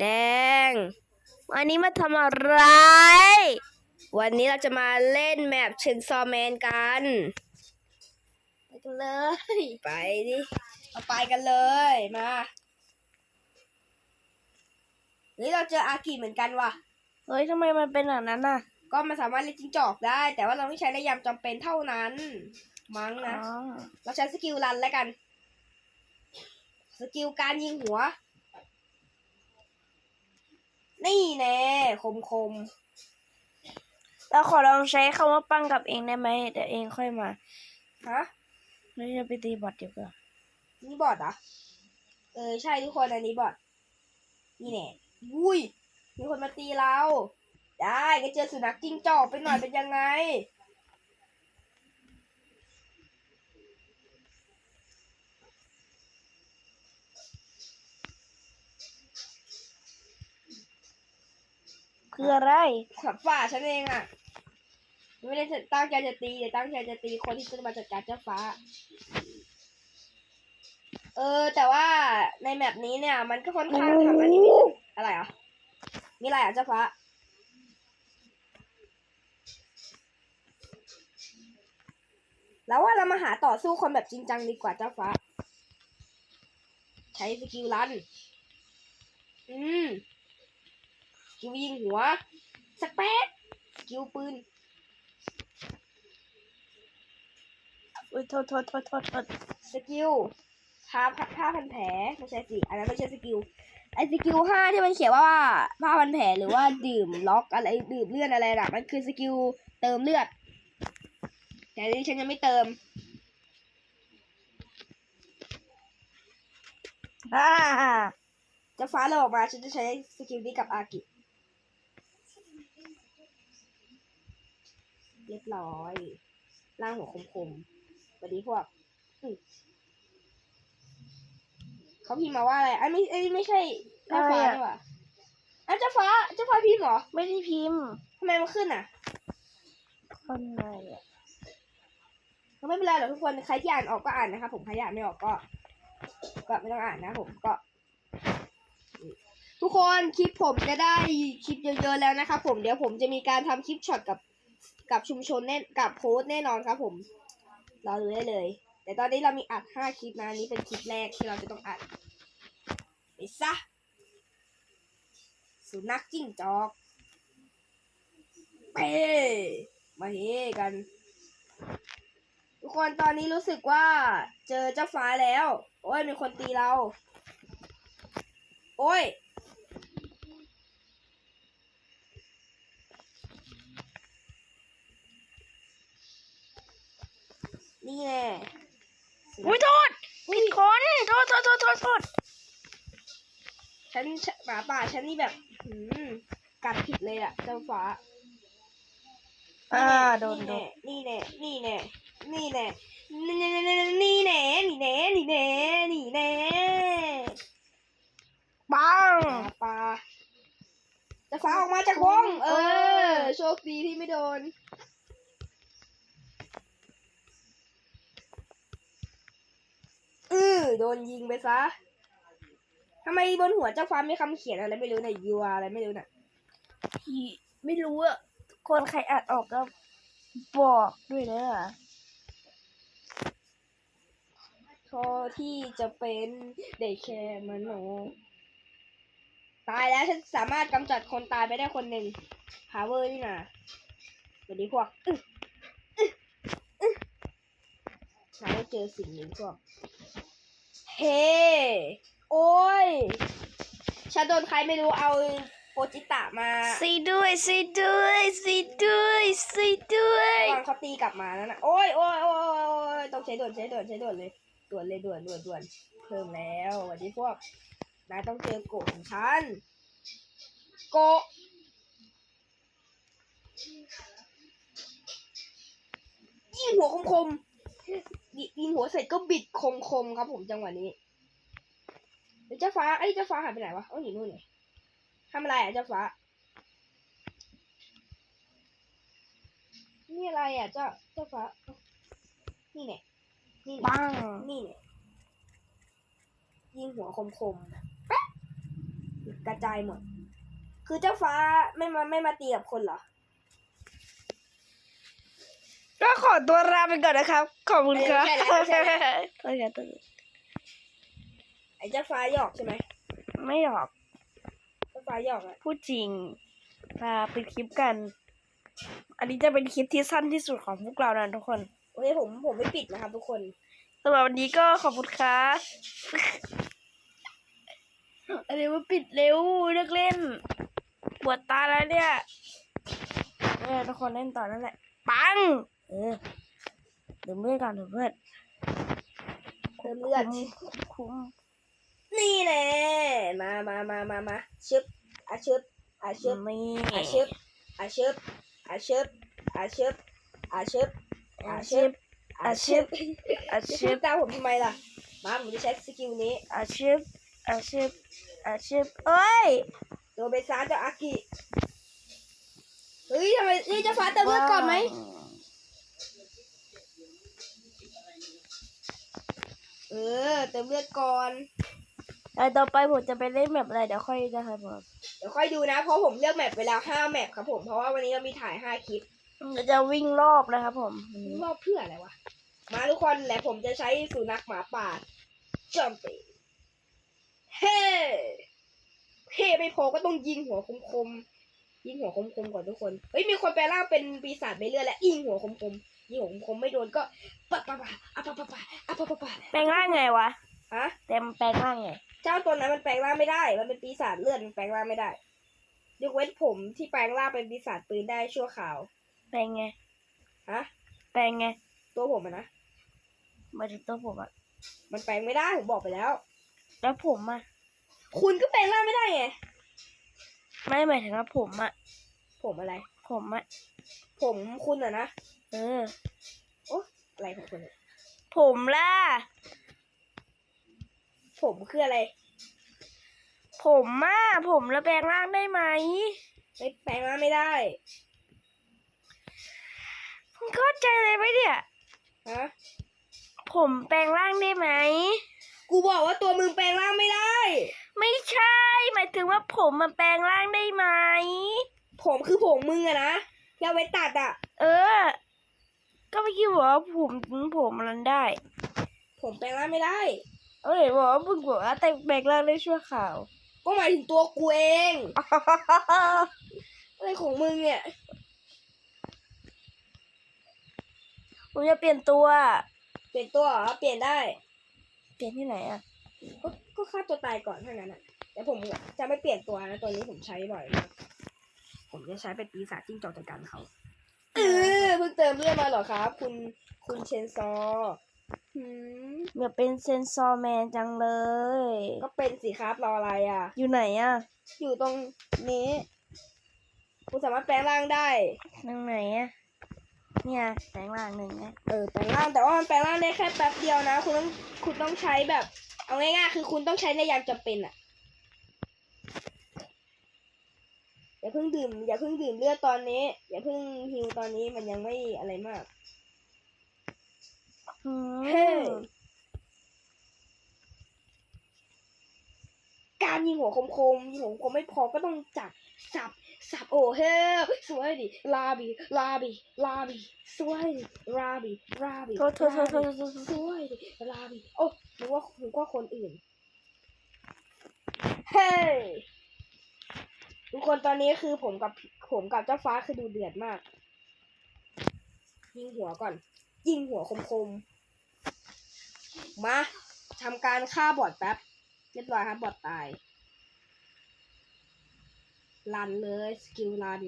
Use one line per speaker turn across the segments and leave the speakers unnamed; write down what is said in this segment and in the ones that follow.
แดง วันนี้มาทำอะไร วันนี้เราจะมาเล่นแมปเชนซอแมนกัน
ไปกันเลย
ไปดิมาไปกันเลยมาเฮ้ยเราเจออากิเหมือนกันว่ะ
เฮ้ยทำไมมันเป็นแบบนั้นน่ะ
ก็มันสามารถเล่นจิ้งจอกได้ แต่ว่าเราไม่ใช้ในยามจำเป็นเท่านั้น มั้ง
อ๋
นะ
อ
เราใช้สกิลรันแล้วกัน สกิลการยิงหัว นี่แน่คมคม
เราขอลองใช้คำว่าปั้งกับเองได้ไหมเดี๋ยวเองค่อยมา
ๆฮะ
ไม่จะไปตีบอทดีกว่า
นี่บอทเหรอะเออใช่ทุกคนอันนี้บอทนี่แน่อุ้ยมีคนมาตีเรา ได้ก็เจอสุนัขจิ้งจอกไปหน่อยเป็นยังไง
คืออะไร
ขับฝ่าฉันเองอะไม่ได้ตั้งใจจะตีแต่ตั้งใจจะตีคนที่จะมาจัดการเจ้าฟ้า เออ แต่ว่าในแมปนี้เนี่ย มันก็ค่อนข้างทำอันนี้ไม่อะไรอะ มีอะไรอะเจ้าฟ้าแล้วว่าเรามาหาต่อสู้คนแบบจริงจังดีกว่าเจ้าฟ้า ใช้สกิลลัน อืม กิลยิงหัว สเปซสกิลปืน
อุ้ยโทษโทษโทษโทษโทษ
สกิลผ้าผ้าพันแผลไม่ใช่สิอันนั้นไม่ใช่สกิลไอสกิลห้าที่มันเขียนว่าผ้าพันแผลหรือว่าดื่มล็อกอะไรดื่มเลือดอะไรน่ะมันคือสกิลเติมเลือด แต่อันนี้ฉันยังไม่เติม
อ่า
จะฟ้าเราออกมาฉันจะใช้สกิลนี้กับอากิ เรียบร้อย ล่างหัวคมๆสวัสดีพวกอืมเขาพิมพ์มาว่าอะไรไอ้ยไม่ไอ้ยไม่ใช่เจ้าฟ้านี่หว่าอ้าวเจ้าฟ้าเจ้าฟ้าพิมพ์เหรอ
ไม่ได้พิมพ์
ทำไมมันขึ้นอะ
คนไหนอะ
ก็ไม่เป็นไรหรอกทุกคนใครที่อ่านออกก็อ่านนะครับผมใครที่อ่านไม่ออกก็ ก็ไม่ต้องอ่านนะผมก็ ทุกคนคลิปผมจะได้คลิปเยอะๆแล้วนะครับผมเดี๋ยวผมจะมีการทำคลิปช็อตกับ กับชุมชนแน่กับโพสแน่นอนครับผมรอดูได้เลย แต่ตอนนี้เรามีอัดห้าคลิปนะนนี้เป็นคลิปแรกที่เราจะต้องอัดไปซะสุนัขจิ้งจอกเป้มาเฮกัน ทุกคนตอนนี้รู้สึกว่าเจอเจ้าฟ้าแล้ว โอ้ยมีคนตีเรา โอ้ย นี่แน่
อุ้ยโทษผิดคนโทษโทษโทษโทษโทษ
ฉันหมาป่าฉันนี่แบบหืมกัดผิดเลยอะเจ้าฟ้า
อ่าโดนโด
นี่
น
แน่นี่แน่นี่แน่นี่แน่นี่แน่นี่แน่นี่แน่นี่แน่นี่แน่
ปัง
หมาป่าเจะฟ้าออกมาจากวงเออ โชคดีที่ไม่โดน อือโดนยิงไปซะทำไมบนหัวเจ้าฟ้ามีคำเขียนอะไรไม่รู้นะยูอะไรไม่รู้น่ะ
พี่ไม่รู้อะคนใครอ่านออกก็บอกด้วยนะ
โทที่จะเป็นได้แค่มโนตายแล้วฉันสามารถกำจัดคนตายไปได้คนหนึ่งพาวเวอร์นี่นะสวัสดีพวกอึ๊ะอึ๊ะอึ๊ะ นายได้เจอสิ่งนี้พวกเฮ้ โอ้ยฉันโดนใครไม่รู้เอาโปจิตะมา
ซีด้วยซีด้วยซีด้วยซีด้วย
วางเขาตีกลับมาแล้วนะโอ้ยโอ้ยโอ้ยโอ้ยโอ้ยต้องใช้ด่วนใช้ด่วนใช้ด่วนเลยด่วนเลยด่วนด่วนด่วนเพิ่มแล้วสวันนี้พวกนายต้องเจอโกะของฉัน โกะยิงหัวคมคมๆ ยิยิงหัวเสร็จก็บิดคมคมๆครับผมจังหวะนี้เดี๋ยวเจ้าฟ้าไอ้ยเจ้าฟ้าหายไปไหนวะเอ้าอยู่นู่นเลยทำอะไรอะเจ้าฟ้า นี่อะไรอะเจ้าเจ้าฟ้า นี่เนี่ยนี่เนี่ย
ปัง
นี่เนี่ยยิงหัวคมๆแป๊ะกระจายหมด คือเจ้าฟ้าไม่มาไม่มาตีกับคนเหรอ
ก็ขอตัวลาไปก่อนนะครับ ขอบคุณครับ
ใช่แล้วใช่แล้ว
โอเคตัว
ไอ้เจ้าฟ้าหยอกใช่ไหม
ไม่หรอก
เจ้าฟ้าหยอกอะ
พูดจริงลาไปคลิปกัน อันนี้จะเป็นคลิปที่สั้นที่สุดของพวกเรานะทุกคน
โอเคผมผมไม่ปิดนะครับทุกคน
สำหรับวันนี้ก็ขอบคุณครับอันนี้มาปิดเร็วเลิกเล่น ปวดตาแล้วเนี่ยเออทุกคนเล่นต่อนั่นแหละ ปัง เออเดี๋ยวเมื่อยก่อนเดี๋ยวเพื่อน
เติมเลือด
คุ้มคุ้ม
นี่แน่มามามามามาชึบอาชึบอาชึบ
นี่
อาชึบอาชึบอาชึบอาชึบอาชึบ
อาชีพอาชึบอา
จะ
ชี
พู
พ
ดตามผมทำไมล่ะ มาผมจะใช้สกิลนี้
อาชีพอาชีพอาชีพเอ้ย
ตัวเบซ่าเจ้าอากิเฮ้ยทำไมเฮ้ยเจ้าฟ้าเติมเลือดก่อนไหม เออ เติมเลือดก่อน
แต่ต่อไปผมจะไปเล่นแบบอะไรเดี๋ยวค่อยจะให้ผม
เดี๋ยวค่อยดูนะ เพราะผมเลือกแมปไปแล้วห้าแมปครับผม เพราะว่าวันนี้เรามีถ่ายห้าคลิป
เดี๋ยวจะวิ่งรอบนะครับผมวันนี้
รอบเพื่ออะไรวะ มาทุกคนและผมจะใช้สุนัขหมาป่าจอมปีเฮ้เฮ้ไม่พอก็ต้องยิงหัวคมๆ ยิงหัวคมๆก่อนทุกคน เฮ้ยมีคนแปลร่างเป็นปีศาจไปเรื่อยและยิงหัวคมๆ ยิงหัวคมๆไม่โดนก็ ปะปะปะอะปะปะปะอะปะปะปะ
แปลงร่างไงวะ
ฮะ
เต็มแปลงร่างไง
เจ้าตัวนั้นมันแปลงร่างไม่ได้ มันเป็นปีศาจเลือดมันแปลงร่างไม่ได้ ยกเว้นผมที่แปลงร่างเป็นปีศาจปืนได้ชั่วคราว
แปลงไง
ฮะ
แปลงไง
ตัวผมอะนะ
หมายถึงตัวผมอะ
มันแปลงไม่ได้ผมบอกไปแล้ว
แล้วผมอะ
คุณก็แปลงร่างไม่ได้ไง
ไม่หมายถึงว่าผมอะ
ผมอะไร
ผมอะ
ผมคุณอะนะ
เออ
อะไรของคุณอะ
ผมล่ะ
ผมคืออะไร
ผมอะผมแล้วแปลงร่างได้ไหม
ไม่แปลงร่างไม่ได้
มึงเข้าใจเลยไหมเนี่ย
ฮะ
ผมแปลงร่างได้ไหม
กูบอกว่าตัวมึงแปลงร่างไม่ได้
ไม่ใช่ หมายถึงว่าผมมาแปลงร่างได้ไหม
ผมคือผมมึงอะนะที่เอาไว้ตัดอะ
เออ ก็ไม่คิดบอกว่าผมผมมันได้
ผมแปลงร่างไม่ได้
เอ้ยบอกว่ามึงบอกว่าแต่แปลงร่างได้ชั่วข่าว
ก็หมายถึงตัวกูเองอะไรของมึงเนี่ย
ผมจะเปลี่ยนตัว
เปลี่ยนตัวเหรอเปลี่ยนได้
เปลี่ยนที่ไหนอะ
ก็ก็ฆ่าตัวตายก่อนเท่านั้นอะแต่ผมจะไม่เปลี่ยนตัวนะตัวนี้ผมใช้บ่อยมากผมจะใช้เป็นปีศาจจิ้งจอกจัดการเขา เออเพิ่งเติมเลือดมาเหรอครับ คุณคุณเชนซอหืม
อยากเป็นเซนซอร์แมนจังเลย
ก็เป็นสิครับรออะไรอะ
อยู่ไหนอะ
อยู่ตรงนี้ คุณสามารถแปลงร่างได้
ตรงไหนอะเนี่ยแปลงร่างหนึ่งนะ
เออแปลงร่างแต่ว่ามันแปลงร่างได้แค่แป๊บเดียวนะ คุณต้องคุณต้องใช้แบบ เอาง่ายๆคือคุณต้องใช้ในยามจำเป็นอะ อย่าเพิ่งดื่ม อย่าเพิ่งดื่มเลือดตอนนี้ อย่าเพิ่งฮิวตอนนี้มันยังไม่อะไรมาก
อืม
เฮ้ยการยิงหัวคมๆยิงหัวคมไม่พอก็ต้องจับสับสับโอ้เฮ้ยสวยดิลาบีลาบีลาบีสวยดิลาบีลาบี
โทษโทษโทษโทษโทษโทษ
สวยดิลาบีโอ้นึกว่านึกว่าคนอื่น เฮ้ย ทุกคนตอนนี้คือผมกับผมกับเจ้าฟ้าคือดูเดือดมาก ยิงหัวก่อน ยิงหัวคมๆ มาทำการฆ่าบอดแป๊บเรียบร้อยครับบอดตายรันเลยสกิลรัน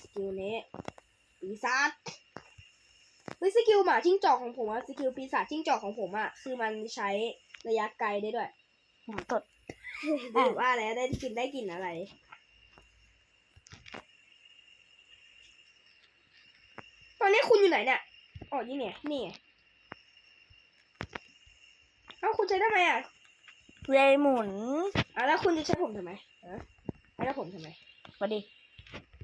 สกิลนี้ปีศาจเฮ้ยสกิลหมาจิ้งจอกของผมอะสกิลปีศาจจิ้งจอกของผมอะคือมันใช้ระยะไกลได้ด้วย
ผมตด
ว่าแล้วได้กินได้กลิ่นอะไร ตอนนี้คุณอยู่ไหนเนี่ยอ๋อนี่ไงนี่ไงเอ้าคุณใช้ทำไมอะ
เรยหมุน
อะแล้วคุณจะใช้ผมทำไมฮะแล้วผมทำไม
มาดิ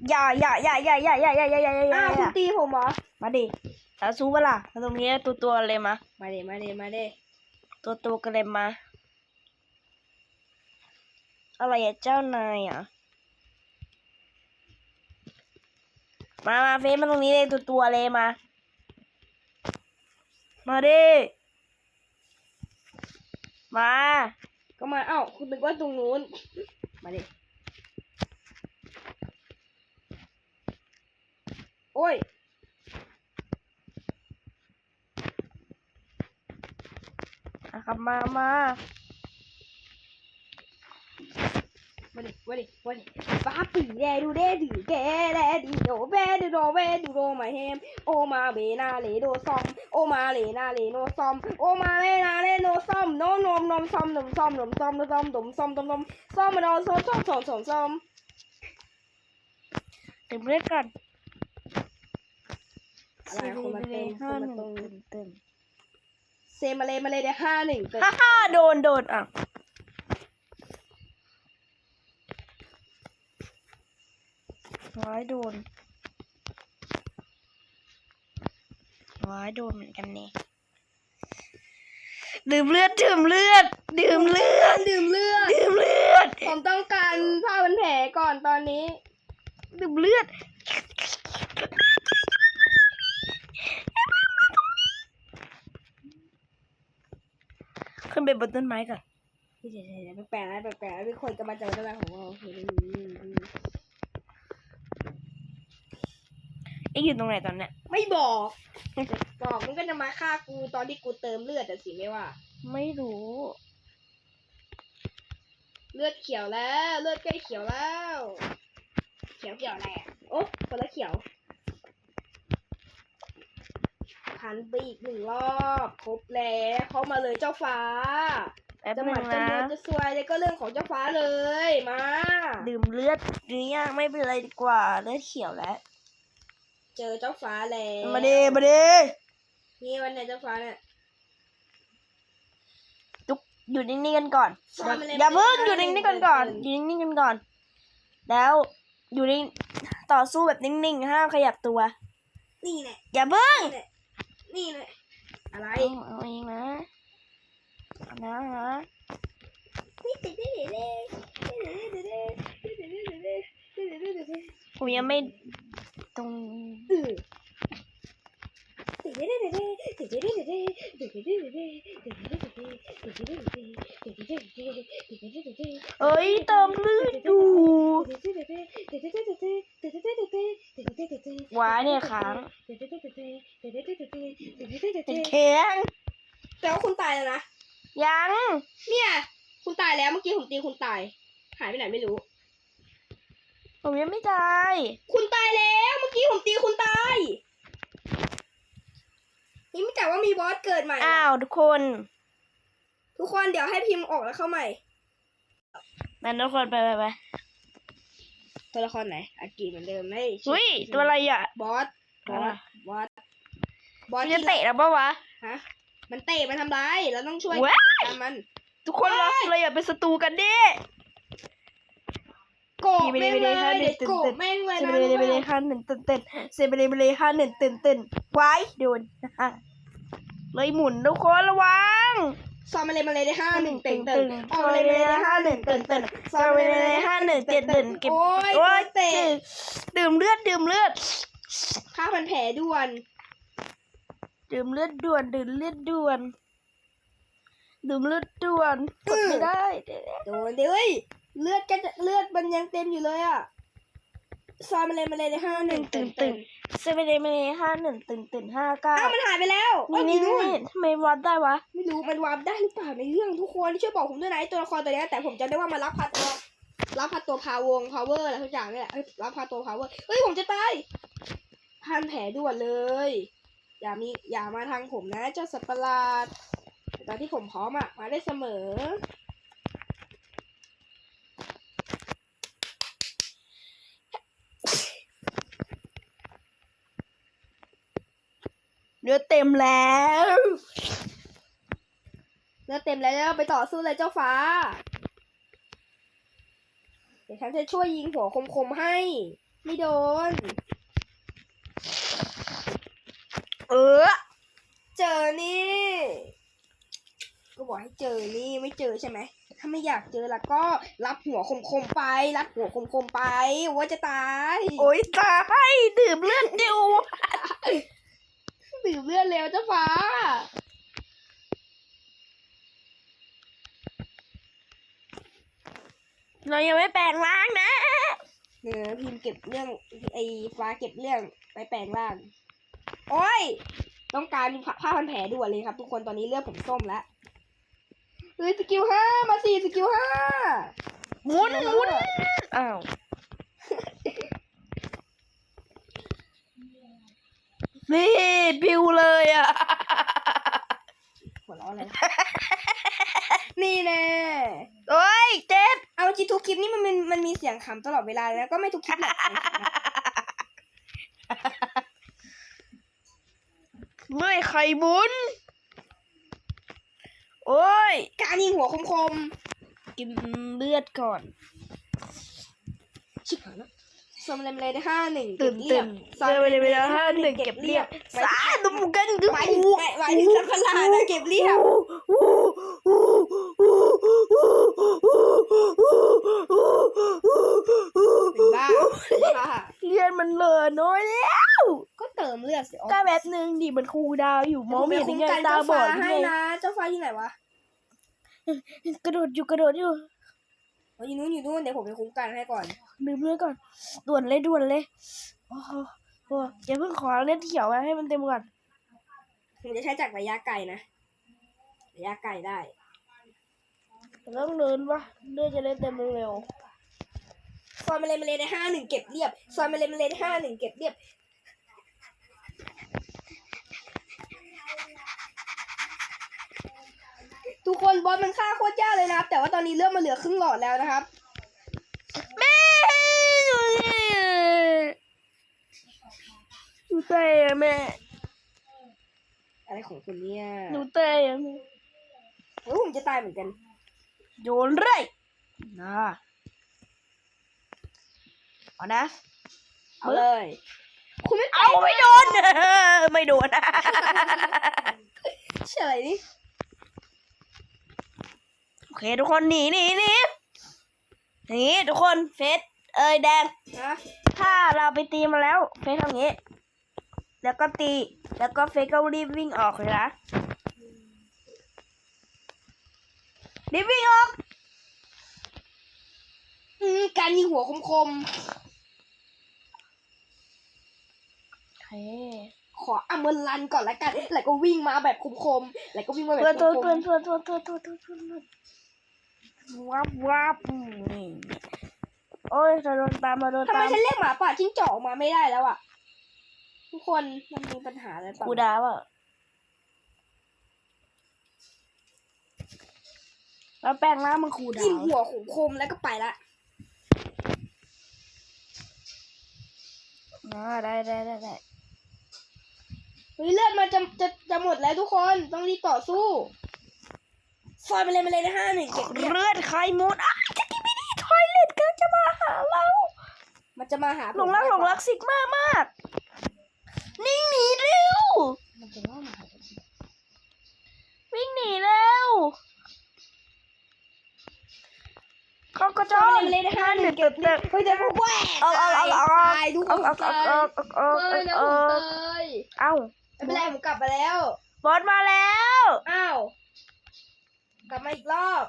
อย่าอย่าอย่าอย่าอย่าอย่าอย่าอย่าอย่าอย่า
อ้าวคุณตีผมเหรอ
มาดิถ้าสู้เปะล่าตรงนี้ตัวตัวๆเลยมา
มาเดมาเดมาเด
ตัวตัวๆกันเลยมา อะไรอะเจ้านายอะ มามาเฟซมาตรงนี้เลยตัวตัวๆเลยมา มาดิ มา
ก็มา เอ้า คุณนึกว่าตรงนู้น มาดิ โอ้ย
อะครับมา มา
มาดิมาดิมาดิป้าปีแดดูเดดูแกแดดีโดแบดูโดแบดูโดมาเฮมโอมาเบนาเลโดซอมโอมาเลนาเลโนซอมโอมาเลนาเลโนซอมโนนมนมซอมนมซอมนมซอมนมซอมนมซอมนมซอมซอมมาโนซอมซอมซอมซอมซอม
ตื่นเล่นก่อน
อะไรคนมาเต็มค
น
มา
นึ่ง
ตรง
ตื่นตื่น
เซมาเลมาเลได้ห้าหนึ่ง
ฮ่าฮ่าโดนโดนอะ ร้ายโดนร้ายโดนเหมือนกันเนี่ยดื่มเลือดดื่มเลือด ดื่มเลือด
ดื่มเลือด
ดื่มเลือด
ผมต้องการผ้าพันแผลก่อนตอนนี้
ดื่มเลือดขึ้นไปบนต้นไม้ก่อน
เดี๋ยวๆๆแปลกๆนะแปลกๆนะมีคนกำลังจะมาทำลายของเราโอ เค
เอ็งอยู่ตรงไหนตอนเนี้ย
ไม่บอก บอกมันก็จะมาฆ่ากูตอนที่กูเติมเลือดแต่สิไม่ว่า
ไม่รู้
เลือดเขียวแล้ว เลือดใกล้เขียวแล้ว เขียวเขียวอะไรอะโอ๊ะคนละเขียวพันไปอีกหนึ่งรอบครบแล้วเข้ามาเลยเจ้าฟ้า
แป๊บ
จะ
นึ
หมัด
ง
จะ
นะ
มวยจะซวยเลยก็เรื่องของเจ้าฟ้าเลยมา
ดื่มเลือดหรือยังไม่เป็นไรดีกว่าเลือดเขียวแล้ว
เจอเจ้าฟ้าแล้ว
มาดีมาดี
นี่วันไหนเจ้าฟ้าเนี่ย
จุกอยู่นิ่งๆกันก่อน
ซ่อนมาเลย
อย่าเพิ่ง
ไม่ได้
อยู่นิ่งๆกันก่อน
เดิน
อยู่นิ่งๆกันก่อน แล้วอยู่นิ่งต่อสู้แบบนิ่งๆห้ามขยับตัว
นี่แหละ
อย่าเพิ่ง
นี่แหละนี่แหละอะไร
เอาเอาเองนะเอานะเอานะผมยังไม่ ตรงเอ้ยเติมเลือดูว้าเนี่ยค้างเป็นแข็ง
แต่ว่าคุณตายแล้วนะ
ยัง
เนี่ย คุณตายแล้วเมื่อกี้ผมตีคุณตาย หายไปไหนไม่รู้
ผมยังไม่ตาย
คุณตายแล้ว เมื่อกี้ผมตีคุณตาย นี่ไม่แต่ว่ามีบอสเกิดใหม่นะ
อ้าวทุกคน
ทุกคนเดี๋ยวให้พิมพ์ออกแล้วเข้าใหม่
นั่นทุกคนไปไปไป
ตัวละครไหน อากิเหมือนเดิมไม่
อุ้ยตัวอะไรอะ
บอส บอส บอสบอส
มันจะ
ที่
เตะแล้วปะวะ
ฮะ มันเตะมันทำร้าย เราต้องช่วย
ว้าย
จัดการมัน
ทุกคนเราเราอย่าเป็นศัตรูกันดิ
โกบแม่งเลย
ไม่ได้
เด็ก
ตื่น
โก
เต้
บ
น
แม่งเลย
เซ
นะ
เบเลเบเลห้าหนึ่งตื่นเต้นเซเบเลเบเลห้าหนึ่งตื่นเต้นไว้โดนเลยหมุนทุกคนระวัง
ซอมมาเลยมาเลยได้ห้าหนึ่งเต็งเต็
ตึ
ง
ง
ออกมาเลยมาเลยได้ห้าหนึ่งเต็งเต็ง
ซาเวเลห้าหนึ่งเจ็ดหนึ่งเก็บ
โอ้ย
โอ้ย
เตะ
ดื่มเลือดดื่มเลือด
ค่าพันแผลด่วน
ดื่มเลือดด่วนดื่มเลือดด่วนดื่มเลือดด่วนกดไม่ได้เดี๋ยว
โดนดิเฮ้ย เลือดก็จะเลือดมันยังเต็มอยู่เลยอะซอมมาเลยมาเลยได้ห้าหนึ่งเต็งเต็ง
เซเวเลเมเลห้าหนึ่งตื่นตื่นห้าเก้า
อ้าวมันหายไปแล้วเอ้
นี่
ย
นี่
นู่น
นี่ทำไมวัดได้วะ
ไม่รู้มันวาร์ปได้หรือเปล่าในเรื่องทุกคนช่วยบอกผมด้วยนะไอ้ตัวละครตัวเนี้ยแต่ผมจำได้ว่ามันรับพาตัวรับพาตัวพาวงพาวเวอร์อะไรทุกอย่างนี่แหละเอ้ยรับพาตัวพาวเวอร์เฮ้ยผมจะตายพันแผลด่วนเลย อย่ามีอย่ามาทางผมนะเจ้าสัตว์ประหลาดแต่ตอนที่ผมพร้อมอะมาได้เสมอื
อเต็มแล้ว
เลือดเต็มแล้วไปต่อสู้เลยเจ้าฟ้า เดี๋ยวฉันจะช่วยยิงหัวคมๆให้ ไม่โดน
เออ
เจอนี่ ก็บอกให้เจอนี่ไม่เจอใช่ไหม ถ้าไม่อยากเจอแล้วก็รับหัวคมๆไป รับหัวคมๆไปว่าจะตาย
โอ้ยตายดื่มเลือดอยู่
ดื่มเลือดเร็วเจ้าฟ้า
เรายังไม่แปลงร่างนะ
เออพิมพ์เก็บเรื่องไอ้ฟ้าเก็บเรื่องไปแปลงร่าง โอ้ย ต้องการผ้าพันแผลด่วนเลยครับ ทุกคนตอนนี้เลือดผมส้มแล้วเฮ้ยสกิลห้ามาสี่สกิลห้า
หมุนหมุนอ้าว นี่ปิวเลยอะ
หัวเราะอะไรนะ นี่แน่
โอ้ยเจ็บ
เอาจริงทุกคลิปนี่มันมันมันมีเสียงขำตลอดเวลาเลยนะก็ไม่ทุกคลิปหรอก
ไม่ไข่บุญ โอ้ย
การยิงหัวคม
กินเลือดก่อน
ๆชิบหายแล้ว สมเลมเลยได้ห้าหนึ่ง
ตื่น
เก็บเรี
ตื่
ย
น
บ
เจอไปเลยเวลาห้าหนึ่งเก็บเรียบสาดุมกันดู
หมายถึงหมายถึงสัตว์ประหลาดนะเก็บเรียบเป็นบ้าเป็นบ้า
เลือดมันเหลือน้อยแล้ว
ก็เติมเลือดสิอ๋อ
ก็แบบนึงดิมันคูลดาวน์อยู่มองไม่เห็นยังไงตาบอด
ให้
ยังไง
นะ เจ้าฟ้าที่ไหนวะ
กระโดดอยู่กระโดดอยู่
อ๋ออยู่นู้นอยู่นู้นเดี๋ยวผมไปคุ้มกันให้ก่อน
ดื่มเลือดก่อน ด่วนเลยด่วนเลยโอ้โหโอ้อย่าเพิ่งขอเลือดเขียวไว้ให้มันเต็มก่อน
ผมจะใช้จากระยะไกลนะ ระยะไกลได้
ต้องเดินวะเลือดจะได้เต็มเร็ว
ซอยมาเลยมาเลยได้ห้าหนึ่งเก็บเรียบซอยมาเลยมาเลยได้ห้าหนึ่งเก็บเรียบ ทุกคนบอสมันฆ่าโคตรยากเลยนะครับ แต่ว่าตอนนี้เลือดมันเหลือครึ่งหลอดแล้วนะครับ
ๆแม่หนูเตะอะแม่
อะไรของคุณเนี่ย
หนูเตะอะแม่
เฮ้ยผมจะตายเหมือนกัน
โยนเลยนะเอานะ
เอาเลย คุณไม่
เอาไม่โดน ไม่โดน
เฉยนี่
โอ เคทุกคนหนีหนีหนีหนีทุกคนเฟสเอ้ยแดง
นะ
ถ้าเราไปตีมาแล้วเฟสทำอย่างนี้ แล้วก็ตี แล้วก็เฟสก็รีบวิ่งออกเลยนะรีบวิ่งออก
อืมการยิงหัวคม
โอเค
ๆขออเมรลันก่อนละกัน แล้วก็วิ่งมาแบบคมๆแล้วก็วิ่งมาแบบ
เพื่อนตัว
คม
เพื่อนตั วตัวตัวตัวตัวตัววับวับอืมนี่โอ้ยจะโดนตามมาโดน
ๆทำไม
ตาม
ฉันเรียกหมาป่าจิ้งจอกออกมาไม่ได้แล้วอะ ทุกคนมันมีปัญหาอะไรเปล่า
กูดาวอะแล้วแปลงร่างมันคูดา
ยิง
ว
หัวคมๆแล้วก็ไปละ
อ่าได้ได้ได้ได้
เฮ้ยเลือดมันจะจะจะหมดแล้วทุกคนต้องรีบต่อสู้ ซอยไปเลยมาเลยนะห้าหนึ่งเก็บเรื
อดใครหมดอะจะกินไม่ทอยเล็ตก็จะมาหาเรา
มันจะมาหา
หลงรักหลงรักซิกมากมากนิ่งหนีเร็ว
มันจะว่ามาหา
วิ่งหนีเร็วเขาก็จะ
อยไปเลยนะห้าหนึ่งเก็บเรียบเฮ้ยเดี๋ยวผมแหวก
เอาเอาเอาเอา
ตายทุกค
เอา
น
เอา
ตาย
เอาเอาเอา
เฮ้ยนะ
เอา
ผมตาย
เอา
ไม่เป็นไรผมกลับมาแล้ว
บอสมาแล้ว
อ้าว กลับมาอีกรอบ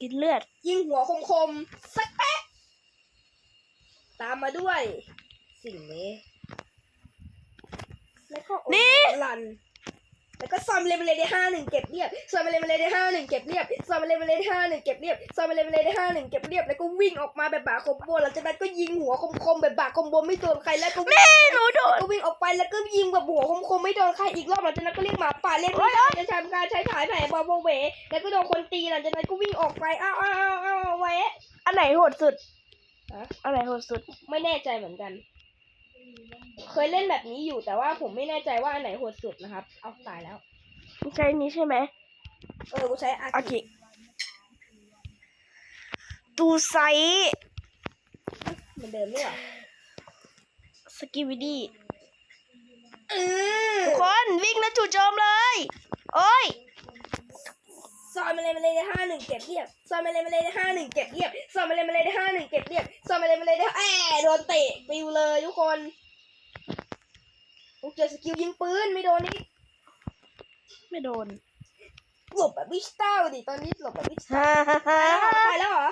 กินเลือด
ยิงหัวคมๆ สักแป๊ะตามมาด้วย สิ่งนี้ แล้วก็โอ้
นี่
ลัน แล้วก็ซอมเลยมาเลยได้ห้าหนึ่งเก็บเรียบซอมเลยมาเลยได้ห้าหนึ่งเก็บเรียบซอมเลยมาเลยได้ห้าหนึ่งเก็บเรียบซอมเลยมาเลยได้ห้าหนึ่งเก็บเรียบแล้วก็วิ่งออกมาแบบบาคอมโบหลังจากนั้นก็ยิงหัวคมๆแบบบาคอมโบไม่โดนใครแล้วก็วิ่ง
แม่หนูโดน
ก็วิ่งออกไปแล้วก็ยิงแบบหัวคมๆไม่โดนใครอีกรอบหลังจากนั้นก็เรียกหมาป่าเรียกไม่
ย
ได้จะทำการใช้ฉายแผลบอลโบเวแล้วก็โดนคนตีหลังจากนั้นก็วิ่งออกไปอ้าวอ้าวอ้าวอ้าวแวะ
อันไหนโหดสุด
ฮะ
อันไหนโหดสุด
ไม่แน่ใจเหมือนกัน เคยเล่นแบบนี้อยู่แต่ว่าผมไม่แน่ใจว่าอันไหนโหดสุดนะครับ เอาตายแล้ว
ใช้นี้ใช่ไหม
เออกูใช้อา
โอเคตูไซ
เหมือนเดิมเนี่ยเหรอ
สกิวิดี้
เออ
ทุกคนวิ่งแล้วจู่โจมเลย โอ้ย
อยมาเลยมาเลยได้ห้าหนึ่งเก็บเรียบซอยมาเลยมาเลยได้ห้าหนึ่งเก็บเรียบซอยมาเลยมาเลยได้ห้าหนึ่งเก็บเรียบซอยมาเลยมาเลยได้แอบโดนเตะปิวเลยทุกคน ต้องเจอสกิลยิงปืนไม่โดนนี่
ไม่โดน
หลบแบบวิสต้าดิตอนนี้หลบแบบวิสต้า
ฮ่าฮ่าฮ่า
ตายแล้วเหรอ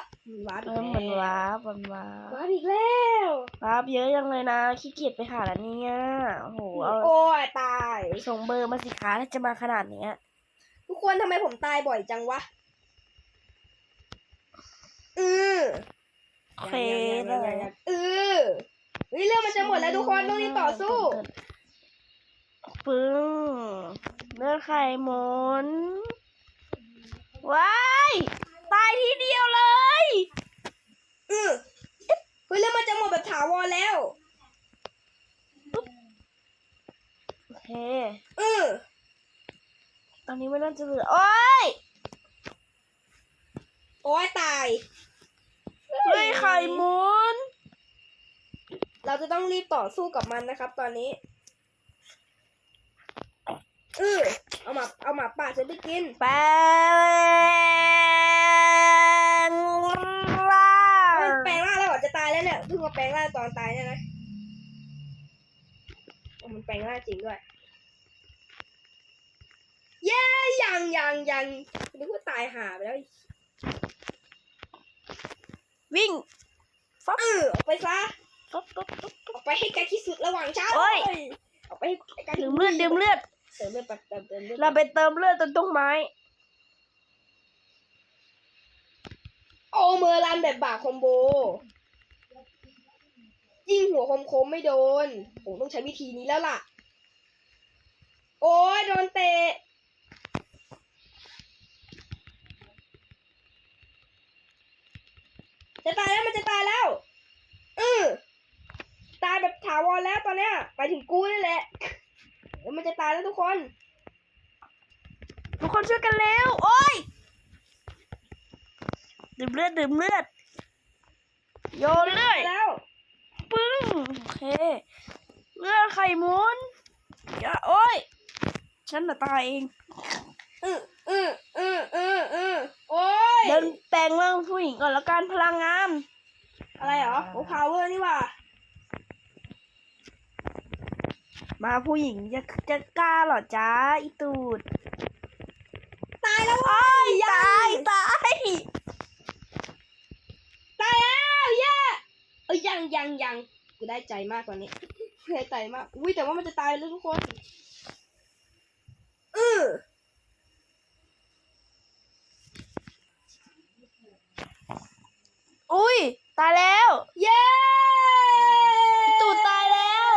วาร์ป
เอ
อี
อกมัน
แล้ว
ว้าบมันว้าบ
วาร์ปอีกแล้ว
ว้าบเยอะยังเลยนะขี้เกียจไปหาแล้วเนี่ยโอ้โหเอา
โอ้ยตาย
ส่งเบอร์มาสิคะถ้าจะมาขนาดเนี้ย
ทุกคนทำไมผมตายบ่อยจังวะอือ
โอเค
ยัง
เล
ยังยัง
ย
ยังเออเฮ้ยเรื่องมันจะหมดแล้วทุกคนต้องรีบต่อสู้
ปึ้งเลือดไข่หมุนว้ายตายทีเดียวเลย
อือเฮ้ยเรื่องมันจะหมดแบบถาวรแล้ว
โอเค
อือ
ตอนนี้ไม่น่าจะเหลือโอ้ย
โอ้ยตาย
เฮ้ยไข่หมุน
เราจะต้องรีบต่อสู้กับมันนะครับ ตอนนี้ อือเอาหมาเอาหมาป่าฉันไปกิน
แปลงร่า
มัน
ง
แปลงร่างแล้วเหรอจะตายแล้วเนี่ยเพิ่งมาแปลงร่างตอนตายเนี่ยนะโอ้มันแปลงร่างจริงด้วยเย้ยังยังยังนึกว่าตายหาไปแล้ว
วิ่ง
เออออกไปซะ
ปุ๊บปุ๊บปุ๊บ
ออกไปให้ไกลที่สุดระหว่างฉัน
โอ้ย
ออกไปให้ไกล
ดื่มเลือดดื่มเลือด
เติมเลือดแป๊บเติมเติมเลือด
เราไปเติมเลือดตรงต้นไม้
โอเมอร์รันแบบบาคอมโบยิงหัวคมคมๆไม่โดนผมต้องใช้วิธีนี้แล้วล่ะ โอ้ยโดนเตะจะตายแล้วมันจะตายแล้ว อือตายแบบถาวรแล้วตอนเนี้ยไปถึงกูนี่แหละ เดี๋ยวมันจะตายแล้วทุกคน
ทุกคนช่วยกันเร็ว โอ้ยดื่มเลือดดื่มเลือด โยนเลย
แล้ว
ปึ้งโอเค เลือดไข่หมุนอย่าโอ้ย ฉันน่ะตายเอง
อืออืออืออืออือโอ้ย
เดินแปลงร่างผู้หญิงก่อนแล้วกันพลังงาน
อะไรเหรอโอ้พาวเวอร์นี่หว่า
มาผู้หญิงจะจะกล้าเหรอจ้าอีตูด
ตายแล้ว
โอ้ยตายตาย
ตายแล้วเย้เอ้ยยังยังยังกูได้ใจมากกว่านี้ได้ใจมาก อุ้ยแต่ว่ามันจะตายแล้วทุกคนอือ
อุ้ย ตายแล้ว
เย้
ตูดตายแล้ว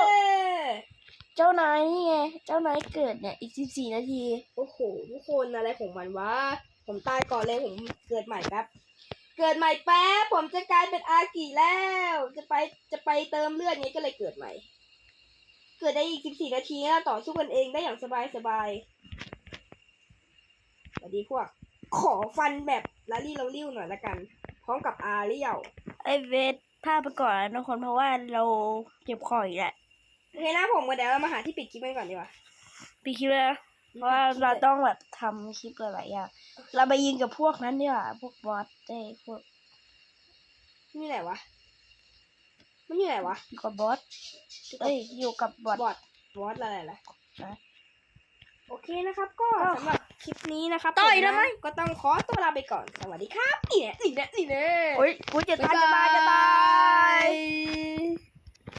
เจ้านายนี่ไง เจ้านายเกิ ดเนี่ยอีกสิบสี่นาที
โอ้โหทุกคนอะไรของมันวะ ผมตายก่อนเลยผมเกิดใหม่แป๊บเกิดใหม่แป๊บผมจะกลายเป็นอากิแล้ว จะไปจะไปเติมเลือดไงก็เลยเกิดใหม่ เกิดได้อีกสิบสี่นาทีนะต่อสู้กันเองได้อย่างสบายสบายสวัสดีพวก ขอฟันแบบลาลี่เราลิ้วหน่อยละกัน พร้อมกับอาเรียว
ไอเวทพาไปก่อนนะทุกคนเพราะว่าเราเก็บของอีกแหละ
โอเคนะผมก็เดี๋ยวเรามาหาที่ปิดคลิปกันก่อนดีกว่า
ปีคิดเลยนะเพราะว่าเราต้องแบบทำคลิปหลายๆอย่างเราไปยิงกับพวกนั้นดีกว่าพวกบอสเจ้พวก
นี่ไหนวะ มันอยู่ไหนวะ
อยู่กับบอสเอ้ยอยู่กับบอส
บอดบอสอะไรล่ะ
นะ
โอเคนะครับก็
ก็
สำหรับคลิปนี้นะครับ
ต่อย
ผนะ
ทำไม
ก็ต้องขอตัวลาไปก่อนสวัสดีครับนี่แน่นี่แน่นี่แน่
โอ้ยกูจะตายจะตายจะตาย